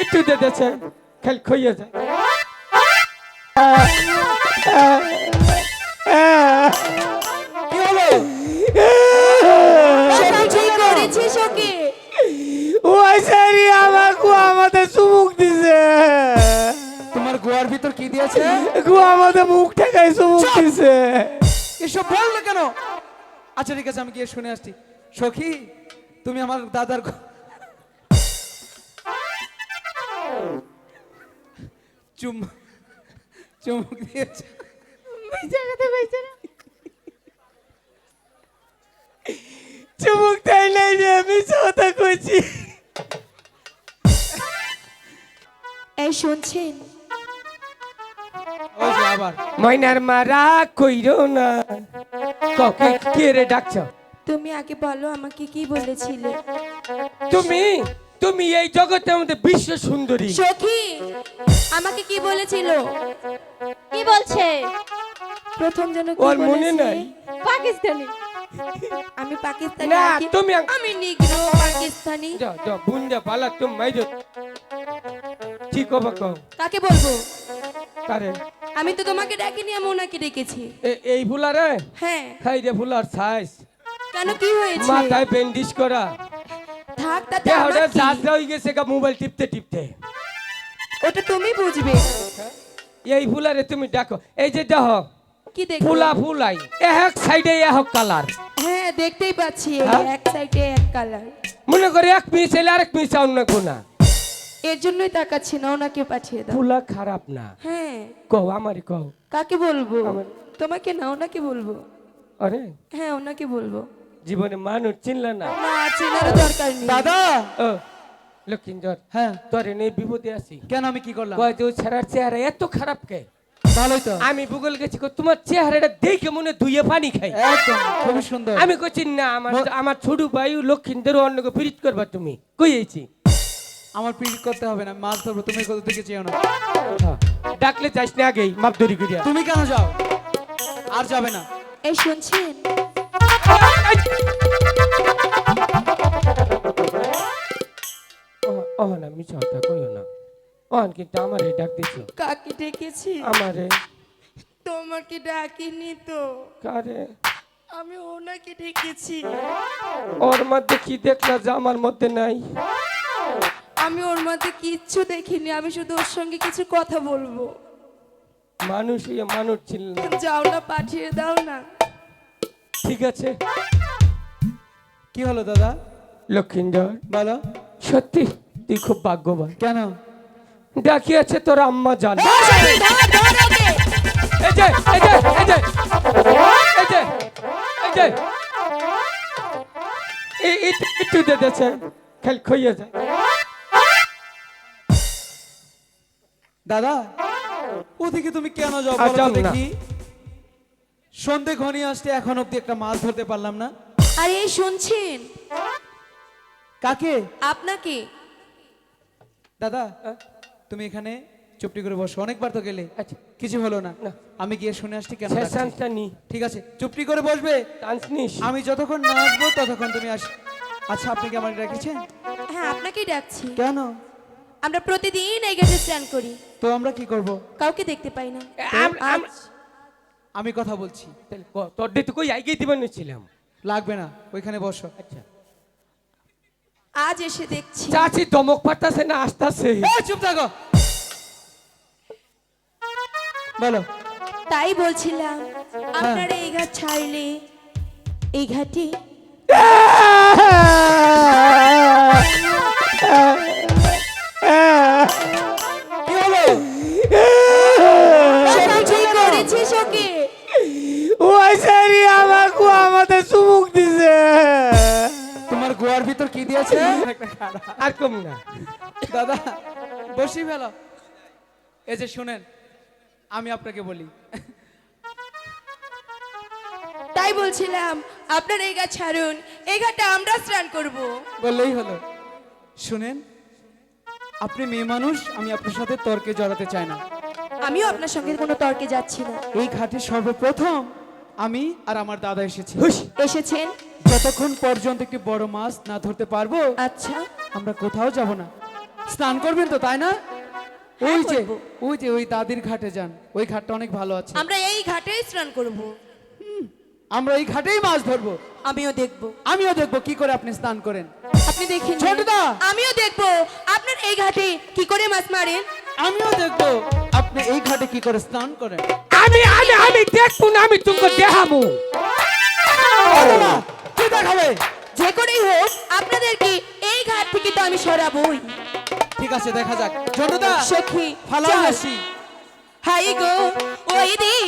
একটু দে খেল খইয়ে চুমুক দিছে তোমার ভিতর কি আমাদের মুখ ঠেকাই চুমুক দিছে এসব বললে কেন আচ্ছা ঠিক আছে আমি গিয়ে শুনে আসছি সখী তুমি আমার দাদার চুম চুমুক দিয়েছে। চুমুক তাই নাই রে আমি কথা কইছি এই শুনছেন? আবার। ময়নার মারা কইরো না ককে কে রে ডাকছ? তুমি আগে বলো আমাকে কি বলেছিলে। তুমি? তুমি এই জগতের মধ্যে বিশ্ব সুন্দরী। সখী আমাকে কি বলেছিল? কি বলছে? প্রথম যেন কি ওর মনে বলেছে? নাই। পাকিস্তানি। আমি পাকিস্তানি না, তুমি আমি নিগ্রো পাকিস্তানি। যা যা বুন্দা পালা তুমি মাইজো। ঠিক হবে কও? কাকে বলব? কারে? আমি তো তোমাকে ডাকিনি আমি ওনাকে ডেকেছি। এ- এই ফুলারে? হ্যাঁ। খাই রে ফুলার সাইজ কেন কি হয়েছে? মাথায় ব্যান্ডিজ করা। থাক তাতে আমার কি? জাজ হয়ে গেছে গা মোবাইল টিপতে টিপতে। ওটা তুমি বুঝবে। এই ফুলারে তুমি দেখো এই যে দেখো কি দেখো ফুলা ফুলাই এক সাইডে এক কালার। হ্যাঁ দেখতেই পাচ্ছি হ্যাঁ? এক সাইডে এক কালার। মনে করে এক পিস এলে আরেক পিস অন্য কোনা। এর জন্যই তাকাচ্ছি না ওনাকে পাঠিয়ে দাও। ফুলা খারাপ না। হ্যাঁ। কও আমারই কও। কাকে বলব? আমার- তোমাকে না ওনাকে বলব। আরে? হ্যাঁ ওনাকে বলব। জীবনে মানুষ চিনল না। দরকার নেই। দাদা! ও হ্যাঁ। তোর নেই বিপদে আছি। কেন আমি কি করলাম? কয় যে ওই ছেড়ার চেহারা এত খারাপ কে? ভালোই তো। আমি ভূগোল গেছি কই, তোমার চেহারাটা দেখে মনে ধুয়ে পানি খাই। একদম খুবই সুন্দর। আমি কইছি না আমার আমার ছোট ভাই লক্ষিন্দর অন্যকে ফিরিত করবা তুমি। কইছি আমার পিট করতে হবে না মাছ ধরবো তুমি কোথা থেকে চেয়েও না ডাকলে যাইস না আগেই মাপ ধরি করিয়া। তুমি কেন যাও? আর যাবে না। এই শুনছেন? ও- ও না মিছা কথা কইও না। অন কিন্তু আমারে ডাক দিছ কাকে ডেকেছি? আমারে। তোমাকে ডাকিনি তো। কারে? আমি ওনাকে ডেকেছি। ওর মধ্যে কি দেখলা যে আমার মধ্যে নাই? আমি ওর মধ্যে কিচ্ছু দেখিনি আমি শুধু ওর সঙ্গে কিছু কথা বলব। মানুষ ইয়ে মানুষ ছিল না। যাও না পাঠিয়ে দাও না। ঠিক আছে। কি হলো দাদা? লক্ষিন্দর বলো। সত্যি তুই খুব ভাগ্যবান। কেন? ডাকিয়েছে তোর আম্মা জান। ধর, ধর ওকে। এই যে এই যে এই যে এই যে এই যে। একটু একটু দে দেছে খেল খইয়ে যায়। দাদা ওদিকে তুমি কেন যাও। দেখি। সন্ধে ঘনিয়ে আসতে এখন অব্দি একটা মাছ ধরতে পারলাম না। আরে শুনছেন? কাকে? আপনাকে? দাদা তুমি এখানে চুপটি করে বসো অনেকবার তো গেলে। আচ্ছা। কিছু হলো না। আমি গিয়ে শুনে আসছি কেন চান্সটা নি। ঠিক আছে চুপটি করে বসবে? চান্স নিস। আমি যতক্ষণ না আসব ততক্ষণ তুমি আস আচ্ছা আপনি কি আমার রেখেছেন হ্যাঁ আপনাকেই ডাকছি। কেন? আমরা প্রতিদিন এই গেটে স্নান করি। তো আমরা কি করব? কাউকে দেখতে পাই না। আম- কথা বলছি। তোর দিয়ে তো কই আইগেই দিবেন ছিলাম লাগবে না ওইখানে বসো। আচ্ছা। আজ এসে দেখছি চাচি দমক পাঠাছে না আসতাছে? চুপ থাকো। বলো। তাই বলছিলাম আপনারা এই ঘাট ছাড়লে এই ঘাটে চুমুক দিছে। তোমার গোয়ার ভিতর কি দিয়েছে? আর কম না। দাদা বসি ফেলো। এই যে শুনেন আমি আপনাকে বলি। তাই বলছিলাম আপনার এই ঘাট ছাড়ুন এই ঘাটে আমরা স্নান করব। বললেই হলো। শুনেন আপনি মেয়ে মানুষ আমি আপনার সাথে তর্কে জড়াতে চাই না। আমিও আপনার সঙ্গে কোনো তর্কে যাচ্ছি না। এই ঘাটে সর্বপ্রথম আমি আর আমার দাদা এসেছি এসেছেন? যতক্ষণ পর্যন্ত একটি বড় মাছ না ধরতে পারব আচ্ছা। আমরা কোথাও যাব না। স্নান করবেন তো তাই না? ওই যে ওই যে ওই দাদির ঘাটে যান। ওই ঘাটটা অনেক ভালো আছে। আমরা এই ঘাটেই স্নান করব। আমরা এই ঘাটেই মাছ ধরবো। আমিও দেখব। আমিও দেখব কি করে আপনি স্নান করেন। আপনি দেখেন? ছোটদা! আমিও দেখব। আপনার এই ঘাটে কি করে মাছ মারেন? আমিও দেখব। আপনি এই ঘাটে কি করে স্নান করেন। আমি আমি আমি দেখব না আমি তোমাকে দেখাবো। কি দেখাবে? যে করেই হোক আপনাদেরকে এই ঘাট থেকে তো আমি সরাবই। ঠিক আছে দেখা যাক। জনতা সখী ভালো আছি হাই গো ওই দিক